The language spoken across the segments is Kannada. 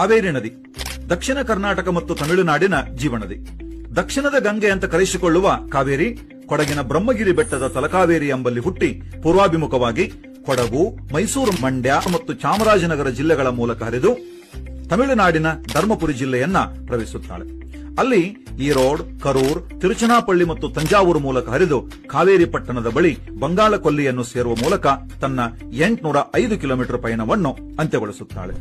ಕಾವೇರಿ ನದಿ, ದಕ್ಷಿಣ ಕರ್ನಾಟಕ ಮತ್ತು ತಮಿಳುನಾಡಿನ ಜೀವನದಿ. ದಕ್ಷಿಣದ ಗಂಗೆ ಅಂತ ಕರೆಸಿಕೊಳ್ಳುವ ಕಾವೇರಿ, ಕೊಡಗಿನ ಬ್ರಹ್ಮಗಿರಿ ಬೆಟ್ಟದ ತಲಕಾವೇರಿ ಎಂಬಲ್ಲಿ ಹುಟ್ಟಿ ಪೂರ್ವಾಭಿಮುಖವಾಗಿ ಕೊಡಗು, ಮೈಸೂರು ಮಂಡ್ಯ ಮತ್ತು ಚಾಮರಾಜನಗರ ಜಿಲ್ಲೆಗಳ ಮೂಲಕ ಹರಿದು ತಮಿಳುನಾಡಿನ ಧರ್ಮಪುರಿ ಜಿಲ್ಲೆಯನ್ನ ಪ್ರವೇಶಿಸುತ್ತಾಳೆ. ಅಲ್ಲಿ ಈರೋಡ್, ಕರೂರ್, ತಿರುಚನಾಪಳ್ಳಿ ಮತ್ತು ತಂಜಾವೂರು ಮೂಲಕ ಹರಿದು ಕಾವೇರಿ ಪಟ್ಟಣದ ಬಳಿ ಬಂಗಾಳ ಕೊಲ್ಲಿಯನ್ನು ಸೇರುವ ಮೂಲಕ ತನ್ನ ಎಂಟುನೂರ ಐದು ಕಿಲೋಮೀಟರ್ ಪಯಣವನ್ನು ಅಂತ್ಯಗೊಳಿಸುತ್ತಾಳೆ.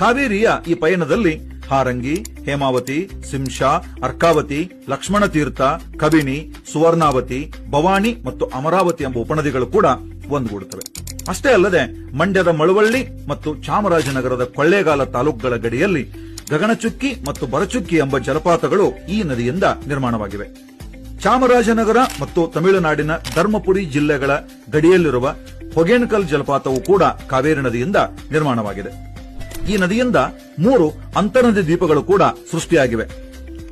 ಕಾವೇರಿಯ ಈ ಪಯಣದಲ್ಲಿ ಹಾರಂಗಿ, ಹೇಮಾವತಿ, ಸಿಂಶಾ, ಅರ್ಕಾವತಿ ಲಕ್ಷ್ಮಣ ತೀರ್ಥ ಕಬಿನಿ ಸುವರ್ಣಾವತಿ, ಭವಾನಿ ಮತ್ತು ಅಮರಾವತಿ ಎಂಬ ಉಪನದಿಗಳು ಕೂಡ ಒಂದುಗೂಡುತ್ತವೆ. ಅಷ್ಟೇ ಅಲ್ಲದೆ ಮಂಡ್ಯದ ಮಳವಳ್ಳಿ ಮತ್ತು ಚಾಮರಾಜನಗರದ ಕೊಳ್ಳೇಗಾಲ ತಾಲೂಕುಗಳ ಗಡಿಯಲ್ಲಿ ಗಗನಚುಕ್ಕಿ ಮತ್ತು ಬರಚುಕ್ಕಿ ಎಂಬ ಜಲಪಾತಗಳು ಈ ನದಿಯಿಂದ ನಿರ್ಮಾಣವಾಗಿವೆ. ಚಾಮರಾಜನಗರ ಮತ್ತು ತಮಿಳುನಾಡಿನ ಧರ್ಮಪುರಿ ಜಿಲ್ಲೆಗಳ ಗಡಿಯಲ್ಲಿರುವ ಹೊಗೇನಕಲ್ ಜಲಪಾತವು ಕೂಡ ಕಾವೇರಿ ನದಿಯಿಂದ ನಿರ್ಮಾಣವಾಗಿದೆ. ಈ ನದಿಯಿಂದ ಮೂರು ಅಂತರ್ನದಿ ದ್ವೀಪಗಳು ಕೂಡ ಸೃಷ್ಟಿಯಾಗಿವೆ.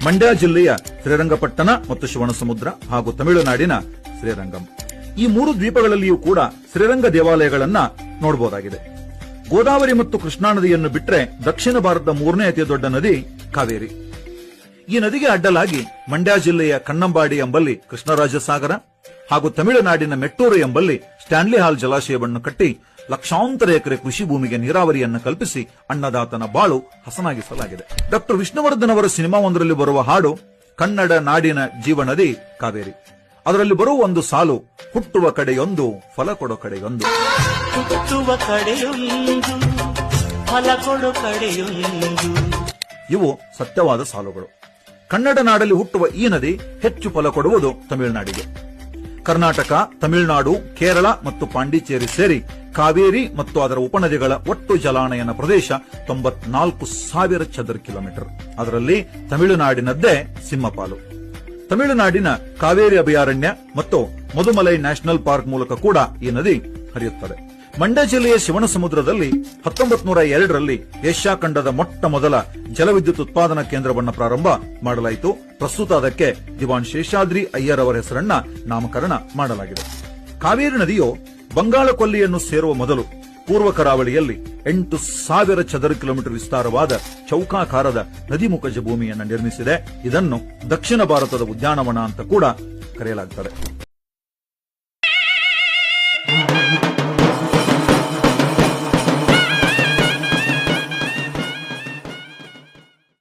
ಮಂಡ್ಯ ಜಿಲ್ಲೆಯ ಶ್ರೀರಂಗಪಟ್ಟಣ ಮತ್ತು ಶಿವಣಸಮುದ್ರ ಹಾಗೂ ತಮಿಳುನಾಡಿನ ಶ್ರೀರಂಗಂ. ಈ ಮೂರು ದ್ವೀಪಗಳಲ್ಲಿಯೂ ಕೂಡ ಶ್ರೀರಂಗ ದೇವಾಲಯಗಳನ್ನ ನೋಡಬಹುದಾಗಿದೆ ಗೋದಾವರಿ ಮತ್ತು ಕೃಷ್ಣಾ ನದಿಯನ್ನು ಬಿಟ್ಟರೆ ದಕ್ಷಿಣ ಭಾರತದ ಮೂರನೇ ಅತಿ ದೊಡ್ಡ ನದಿ ಕಾವೇರಿ. ಈ ನದಿಗೆ ಅಡ್ಡಲಾಗಿ ಮಂಡ್ಯ ಜಿಲ್ಲೆಯ ಕಣ್ಣಂಬಾಡಿ ಎಂಬಲ್ಲಿ ಕೃಷ್ಣರಾಜಸಾಗರ ಹಾಗೂ ತಮಿಳುನಾಡಿನ ಮೆಟ್ಟೂರು ಎಂಬಲ್ಲಿ ಸ್ಟ್ಯಾನ್ಲಿ ಹಾಲ್ ಜಲಾಶಯವನ್ನು ಕಟ್ಟಿ ಲಕ್ಷಾಂತರ ಎಕರೆ ಕೃಷಿ ಭೂಮಿಗೆ ನೀರಾವರಿಯನ್ನು ಕಲ್ಪಿಸಿ ಅನ್ನದಾತನ ಬಾಳು ಹಸನಾಗಿಸಲಾಗಿದೆ. ಡಾಕ್ಟರ್ ವಿಷ್ಣುವರ್ಧನ್ ಅವರ ಸಿನಿಮಾವೊಂದರಲ್ಲಿ ಬರುವ ಹಾಡು ಕನ್ನಡ ನಾಡಿನ ಜೀವನದಿ ಕಾವೇರಿ. ಅದರಲ್ಲಿ ಬರುವ ಒಂದು ಸಾಲು ಹುಟ್ಟುವ ಕಡೆಯೊಂದು ಫಲ ಕೊಡೋ ಕಡೆಯೊಂದು. ಹುಟ್ಟುವ ಕಡೆಯೊಂದು ಫಲ ಕೊಡು ಕಡೆಯೊಂದು. ಇವು ಸತ್ಯವಾದ ಸಾಲುಗಳು. ಕನ್ನಡ ನಾಡಲ್ಲಿ ಹುಟ್ಟುವ ಈ ನದಿ ಹೆಚ್ಚು ಫಲ ಕೊಡುವುದು ತಮಿಳುನಾಡಿಗೆ. ಕರ್ನಾಟಕ, ತಮಿಳುನಾಡು, ಕೇರಳ ಮತ್ತು ಪಾಂಡಿಚೇರಿ ಸೇರಿ ಕಾವೇರಿ ಮತ್ತು ಅದರ ಉಪನದಿಗಳ ಒಟ್ಟು ಜಲಾನಯನ ಪ್ರದೇಶ ತೊಂಬತ್ನಾಲ್ಕು ಸಾವಿರ ಚದರ ಕಿಲೋಮೀಟರ್. ಅದರಲ್ಲಿ ತಮಿಳುನಾಡಿನದ್ದೇ ಸಿಂಹಪಾಲು. ತಮಿಳುನಾಡಿನ ಕಾವೇರಿ ಅಭಯಾರಣ್ಯ ಮತ್ತು ಮಧುಮಲೈ ನ್ಯಾಷನಲ್ ಪಾರ್ಕ್ ಮೂಲಕ ಕೂಡ ಈ ನದಿ ಹರಿಯುತ್ತದೆ. ಮಂಡ್ಯ ಜಿಲ್ಲೆಯ ಶಿವನಸಮುದ್ರದಲ್ಲಿ ಹತ್ತೊಂಬತ್ ನೂರ ಎರಡರಲ್ಲಿ ಏಷ್ಯಾ ಖಂಡದ ಮೊಟ್ಟ ಮೊದಲ ಜಲವಿದ್ಯುತ್ ಉತ್ಪಾದನಾ ಕೇಂದ್ರವನ್ನು ಪ್ರಾರಂಭ ಮಾಡಲಾಯಿತು. ಪ್ರಸ್ತುತ ಅದಕ್ಕೆ ದಿವಾನ್ ಶೇಷಾದ್ರಿ ಅಯ್ಯರ್ ಅವರ ಹೆಸರನ್ನ ನಾಮಕರಣ ಮಾಡಲಾಗಿದೆ. ಕಾವೇರಿ ನದಿಯು ಬಂಗಾಳ ಕೊಲ್ಲಿಯನ್ನು ಸೇರುವ ಮೊದಲು ಪೂರ್ವ ಕರಾವಳಿಯಲ್ಲಿ ಎಂಟು ಸಾವಿರ ಚದರ ಕಿಲೋಮೀಟರ್ ವಿಸ್ತಾರವಾದ ಚೌಕಾಕಾರದ ನದಿಮುಖಜ ಭೂಮಿಯನ್ನು ನಿರ್ಮಿಸಿದೆ. ಇದನ್ನು ದಕ್ಷಿಣ ಭಾರತದ ಉದ್ಯಾನವನ ಅಂತ ಕೂಡ ಕರೆಯಲಾಗುತ್ತದೆ